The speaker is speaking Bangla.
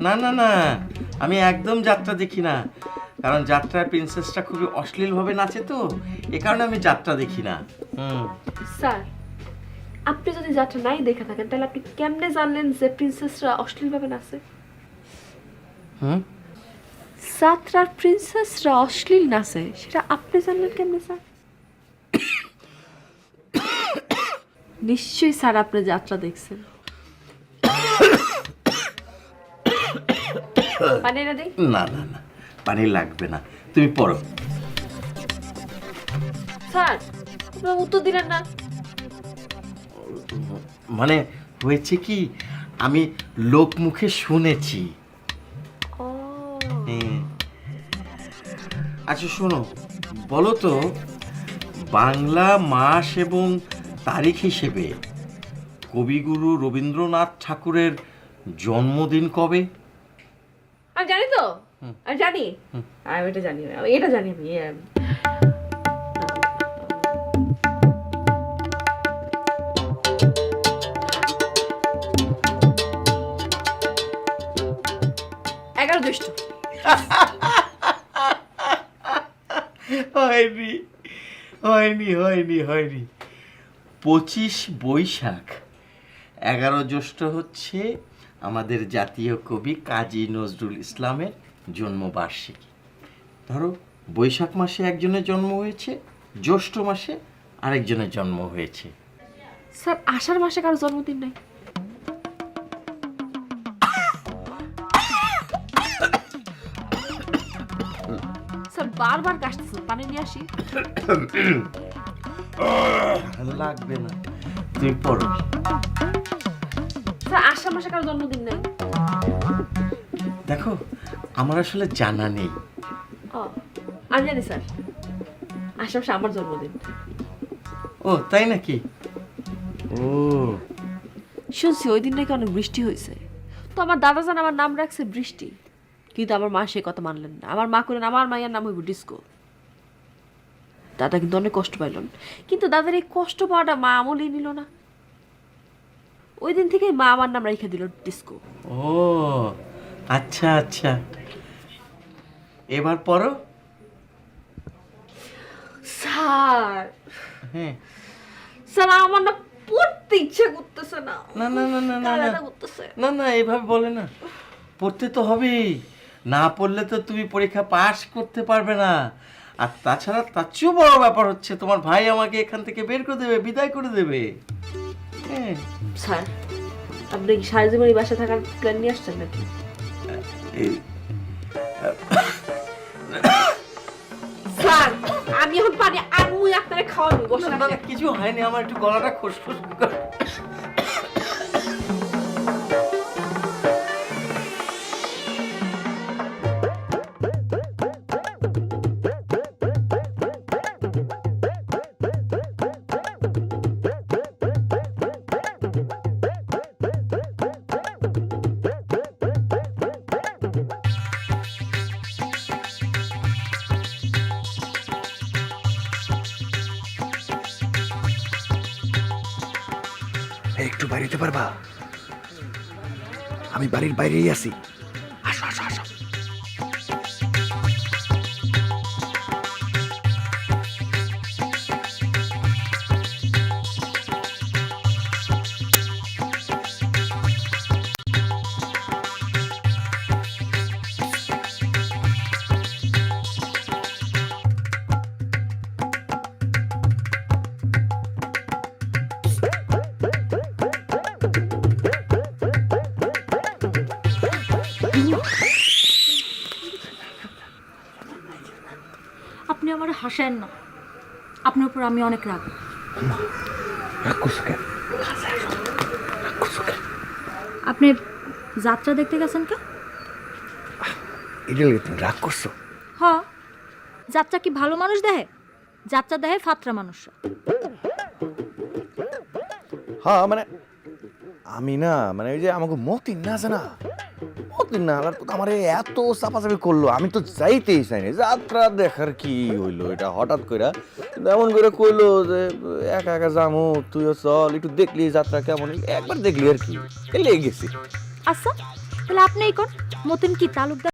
না না না। আমি একদম যাত্রা দেখি না। কারণ যাত্রার প্রিন্সেসটা খুবই অশ্লীলভাবে নাচে তো। এ কারণে আমি যাত্রা দেখি না। হুম। স্যার আপনি যদি যাত্রা নাই দেখে থাকেন তাহলে আপনি কেমনে জানলেন যে প্রিন্সেসরা অশ্লীলভাবে নাচে? হুম? যাত্রার প্রিন্সেসরা অশ্লীল নাচে সেটা আপনি জানলেন কেমনে স্যার? নিশ্চয়ই স্যার আপনি যাত্রা দেখছেন। না দেই না না না পানি লাগবে না। তুমি পড়ো। স্যার আপনার উত্তর দিলেন না। মানে হয়েছে কি আমি লোক মুখে শুনেছি হ্যাঁ। আচ্ছা শোনো বলো তো বাংলা মাস এবং তারিখ হিসেবে কবিগুরু রবীন্দ্রনাথ ঠাকুরের জন্মদিন কবে? আমি জানি তো। আমি জানি। আমি এটা জানি না এটা জানি আমি এগারো জ্যৈষ্ঠ। হয়নি হয়নি হয়নি হয়নি। পঁচিশ বৈশাখ। এগারো জ্যৈষ্ঠ হচ্ছে আমাদের জাতীয় কবি কাজী নজরুল ইসলামের জন্মবার্ষিকী। ধরো বৈশাখ মাসে একজনের জন্ম হয়েছে জ্যৈষ্ঠ মাসে আরেকজনের জন্ম হয়েছে। স্যার আষাঢ় মাসে কারও জন্মদিন নাই। স্যার বারবার কাশতেছেন পানি নিয়ে আসি। লাগবে না তুই পড়ো। স্যার আষাঢ় মাসে কারও জন্মদিন নাই দেখো আমার আসলে জানা নেই। ও আমি জানি স্যার। আষাঢ় মাসে আমার জন্মদিন। ও তাই নাকি? ও। শুনছি ওই দিন নাকি অনেক বৃষ্টি হয়েছে। তো আমার দাদা জান আমার নাম রাখছে বৃষ্টি। কিন্তু আমার মা সে কথা মানলেন না। আমার মা করেন আমার মায়ের নাম হইব ডিস্কো। দাদা কিন্তু অনেক কষ্ট পাইলেন। কিন্তু দাদার এই কষ্ট পাওয়াটা মা আমলেই নিল না। ওই দিন থেকেই মা আমার নাম রেখে দিল ডিস্কো ও আচ্ছা আচ্ছা। এবার পড়ো। স্যার। হ্যাঁ। স্যার আমার না পড়তে ইচ্ছে করতেছে না। না না না না না না। না না এভাবে বলে না। পড়তে তো হবেই। না পড়লে তো তুমি পরীক্ষা পাস করতে পারবে না। আর তাছাড়া তার চেয়েও বড় ব্যাপার হচ্ছে তোমার ভাই আমাকে এখান থেকে বের করে দেবে বিদায় করে দেবে। স্যার আপনি কি সারা জীবন এই বাসা থাকার প্ল্যান নিয়ে আসছেন নাকি? স্যার আমি এখন পানি আর মুই আপনারা খাওয়াবো বসে কিছু হয়নি আমার একটু গলাটা খসখস করে বাইরে একটু বাইরেতে পারবা? আমি বাড়ির বাইরেই আছি। আপনি আমার হাসায়েন না। আপনার উপর আমি অনেক রাগ। আপনি যাত্রা দেখতে গেছেন কে এটা তুমি রাগ করছ? হ যাত্রা কি ভালো মানুষ দেহে? যাত্রা দেহে ফাত্রা মানুষরা হ্যাঁ মানে আমি না মানে ওই যে আমাকে মতি না আছে না আমার এই এত চাপাচাপি করল, আমি তো যাইতেই চাইনি যাত্রা দেখার কি হইল এটা হঠাৎ কিন্তু এমন করে কইলো যে, একা একা যামু, তুইও চল, একটু দেখলি যাত্রা কেমন একবার দেখলি আর কি গেছি। আচ্ছা তাহলে আপনিই কোন, মতন কি তালুকদার?